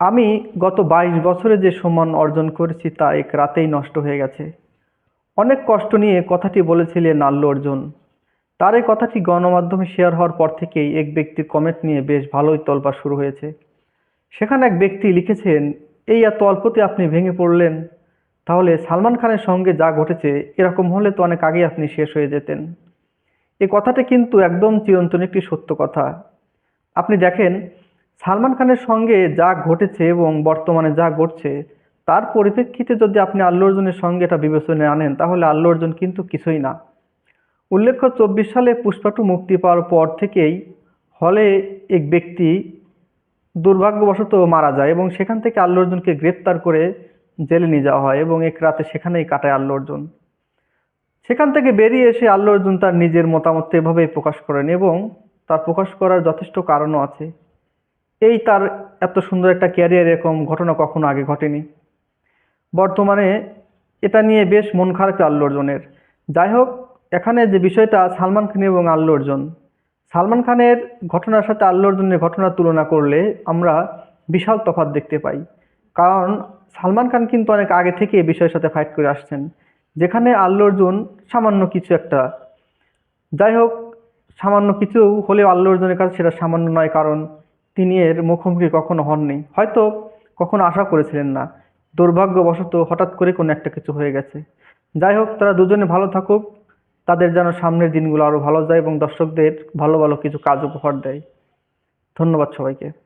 আমি গত বাইশ বছরে যে সম্মান অর্জন করেছি তা এক রাতেই নষ্ট হয়ে গেছে। অনেক কষ্ট নিয়ে কথাটি বলেছিলেন আল্লু অর্জুন। তার এই কথাটি গণমাধ্যমে শেয়ার হওয়ার পর থেকেই এক ব্যক্তির কমেন্ট নিয়ে বেশ ভালোই তোলপাড় শুরু হয়েছে। সেখানে এক ব্যক্তি লিখেছেন, এই এত অল্পতে আপনি ভেঙে পড়লেন, তাহলে সালমান খানের সঙ্গে যা ঘটেছে, এরকম হলে তো অনেক আগেই আপনি শেষ হয়ে যেতেন। এই কথাটা কিন্তু একদম চিরন্তন একটি সত্য কথা। আপনি দেখেন সালমান খানের সঙ্গে যা ঘটেছে এবং বর্তমানে যা ঘটছে, তার পরিপ্রেক্ষিতে যদি আপনি আল্লু অর্জুনের সঙ্গে এটা বিবেচনায় আনেন, তাহলে আল্লু অর্জুন কিন্তু কিছুই না। উল্লেখ্য, চব্বিশ সালে পুষ্পাটু মুক্তি পাওয়ার পর থেকেই হলে এক ব্যক্তি দুর্ভাগ্যবশত মারা যায় এবং সেখান থেকে আল্লু অর্জুনকে গ্রেপ্তার করে জেলে নিয়ে যাওয়া হয় এবং এক রাতে সেখানেই কাটায় আল্লু অর্জুন। সেখান থেকে বেরিয়ে এসে আল্লু অর্জুন তার নিজের মতামত এভাবেই প্রকাশ করেন এবং তার প্রকাশ করার যথেষ্ট কারণও আছে। এই তার এত সুন্দর একটা ক্যারিয়ার এরকম ঘটনা কখনো আগে ঘটেনি। বর্তমানে এটা নিয়ে বেশ মন খারাপ আল্লু অর্জুনের। যাই হোক, এখানে যে বিষয়টা সালমান খান এবং আল্লু অর্জুন, সালমান খানের ঘটনার সাথে আল্লু অর্জুনের ঘটনার তুলনা করলে আমরা বিশাল তফাৎ দেখতে পাই। কারণ সালমান খান কিন্তু অনেক আগে থেকে এই বিষয়ের সাথে ফাইট করে আসছেন, যেখানে আল্লু অর্জুন সামান্য কিছু একটা, যাই হোক, সামান্য কিছু হলেও আল্লু অর্জুনের কাছে সেটা সামান্য নয় কারণ তিনি এর মুখোমুখি কখনো হননি। হয়তো কখনো আশা করেছিলেন না। দুর্ভাগ্যবশত হঠাৎ করে কোনো একটা কিছু হয়ে গেছে। যাই হোক, তারা দুজনে ভালো থাকুক। তাদের যেন সামনের দিনগুলো আরও ভালো যায় এবং দর্শকদের ভালো ভালো কিছু কাজ উপহার দেয়। ধন্যবাদ সবাইকে।